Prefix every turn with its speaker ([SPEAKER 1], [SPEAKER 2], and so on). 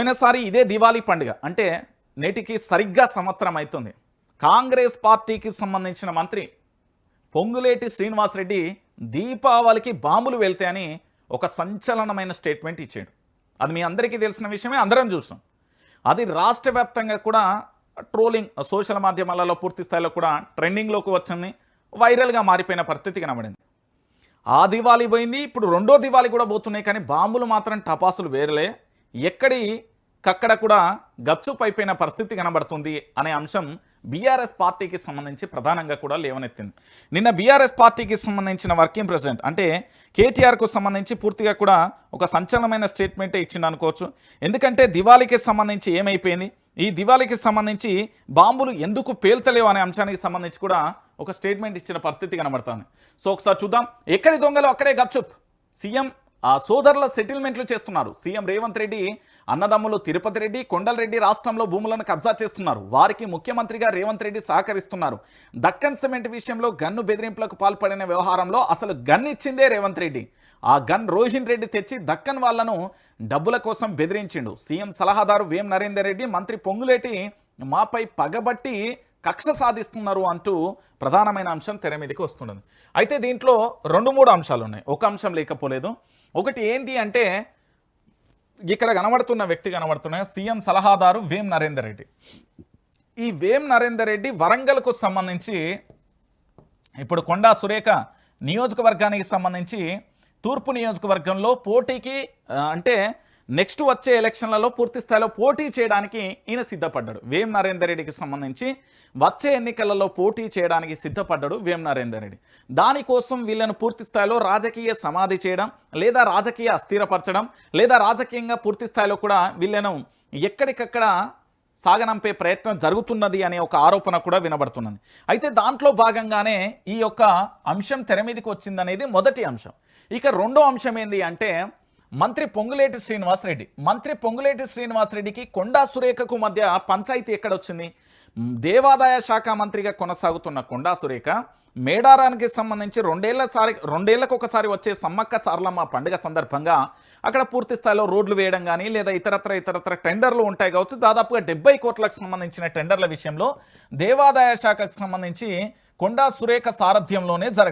[SPEAKER 1] పోయినసారి ఇదే దివాళీ పండుగ. అంటే నేటికి సరిగ్గా సంవత్సరం అవుతుంది కాంగ్రెస్ పార్టీకి సంబంధించిన మంత్రి పొంగులేటి శ్రీనివాసరెడ్డి దీపావళికి బాంబులు వెళ్తాయని ఒక సంచలనమైన స్టేట్మెంట్ ఇచ్చాడు. అది మీ అందరికీ తెలిసిన విషయమే అందరం చూసాం. అది రాష్ట్ర వ్యాప్తంగా కూడా ట్రోలింగ్ సోషల్ మాధ్యమాలలో పూర్తి స్థాయిలో కూడా ట్రెండింగ్లోకి వచ్చింది. వైరల్గా మారిపోయిన పరిస్థితి కనబడింది. ఆ దివాళీ పోయింది ఇప్పుడు రెండో దివాళీ కూడా పోతున్నాయి కానీ బాంబులు మాత్రం టపాసులు వేరలే. ఎక్కడి కక్కడ కూడా గప్చుప్ అయిపోయిన పరిస్థితి కనబడుతుంది అనే అంశం బీఆర్ఎస్ పార్టీకి సంబంధించి ప్రధానంగా కూడా లేవనెత్తింది. నిన్న బీఆర్ఎస్ పార్టీకి సంబంధించిన వర్కింగ్ ప్రెసిడెంట్ అంటే కేటీఆర్కు సంబంధించి పూర్తిగా కూడా ఒక సంచలనమైన స్టేట్మెంటే ఇచ్చింది అనుకోవచ్చు. ఎందుకంటే దివాళీకి సంబంధించి ఏమైపోయింది? ఈ దివాళీకి సంబంధించి బాంబులు ఎందుకు పేల్తలేవు అనే అంశానికి సంబంధించి కూడా ఒక స్టేట్మెంట్ ఇచ్చిన పరిస్థితి కనబడుతుంది. సో ఒకసారి చూద్దాం. ఎక్కడి దొంగలు? అక్కడే గప్చుప్. సీఎం సోదరుల సెటిల్మెంట్లు చేస్తున్నారు. సీఎం రేవంత్ రెడ్డి అన్నదమ్ములు తిరుపతి రెడ్డి కొండలరెడ్డి రాష్ట్రంలో భూములను కబ్జా చేస్తున్నారు. వారికి ముఖ్యమంత్రిగా రేవంత్ రెడ్డి సహకరిస్తున్నారు. దక్కన్ సిమెంట్ విషయంలో గన్ను బెదిరింపులకు పాల్పడిన వ్యవహారంలో అసలు గన్ ఇచ్చిందే రేవంత్ రెడ్డి. ఆ గన్ రోహిన్ రెడ్డి తెచ్చి దక్కన్ వాళ్ళను డబ్బుల కోసం బెదిరించిండు. సీఎం సలహాదారు వేం నరేందర్ రెడ్డి మంత్రి పొంగులేటి మాపై పగబట్టి కక్ష సాధిస్తున్నారు అంటూ ప్రధానమైన అంశం తెర మీదకి వస్తున్నది అయితే దీంట్లో రెండు మూడు అంశాలు ఉన్నాయి ఒక అంశం లేకపోలేదు. ఒకటి ఏంటి అంటే ఇక్కడ కనబడుతున్న వ్యక్తి కనబడుతున్న సీఎం సలహాదారు వేం నరేందర్ రెడ్డి. ఈ వేం నరేందర్ రెడ్డి వరంగల్కు సంబంధించి ఇప్పుడు కొండా సురేఖ నియోజకవర్గానికి సంబంధించి తూర్పు నియోజకవర్గంలో పోటీకి అంటే నెక్స్ట్ వచ్చే ఎలక్షన్లలో పూర్తి స్థాయిలో పోటీ చేయడానికి ఈయన సిద్ధపడ్డాడు. వేం నరేందర్ రెడ్డికి సంబంధించి వచ్చే ఎన్నికలలో పోటీ చేయడానికి సిద్ధపడ్డాడు వేం నరేందర్ రెడ్డి. దానికోసం వీళ్ళను పూర్తి స్థాయిలో రాజకీయ సమాధి చేయడం లేదా రాజకీయ అస్థిరపరచడం లేదా రాజకీయంగా పూర్తి స్థాయిలో కూడా వీళ్ళను ఎక్కడికక్కడ సాగనంపే ప్రయత్నం జరుగుతున్నది అనే ఒక ఆరోపణ కూడా వినబడుతున్నది. అయితే దాంట్లో భాగంగానే ఈ యొక్క అంశం తెర మీదకి వచ్చిందనేది మొదటి అంశం. ఇక రెండో అంశం ఏంటి అంటే మంత్రి పొంగులేటి శ్రీనివాసరెడ్డి. మంత్రి పొంగులేటి శ్రీనివాసరెడ్డికి కొండా సురేఖకు మధ్య పంచాయతీ ఎక్కడొచ్చింది? దేవాదాయ శాఖ మంత్రిగా కొనసాగుతున్న కొండా సురేఖ మేడారానికి సంబంధించి రెండేళ్ళ సారి రెండేళ్ళకు ఒకసారి వచ్చే సమ్మక్క సారలమ్మ పండుగ సందర్భంగా అక్కడ పూర్తి స్థాయిలో రోడ్లు వేయడం కానీ లేదా ఇతరత్ర ఇతరత్ర టెండర్లు ఉంటాయి కావచ్చు. దాదాపుగా డెబ్బై కోట్లకు సంబంధించిన టెండర్ల విషయంలో దేవాదాయ శాఖకు సంబంధించి కొండా సురేఖ సారథ్యంలోనే జరగాలి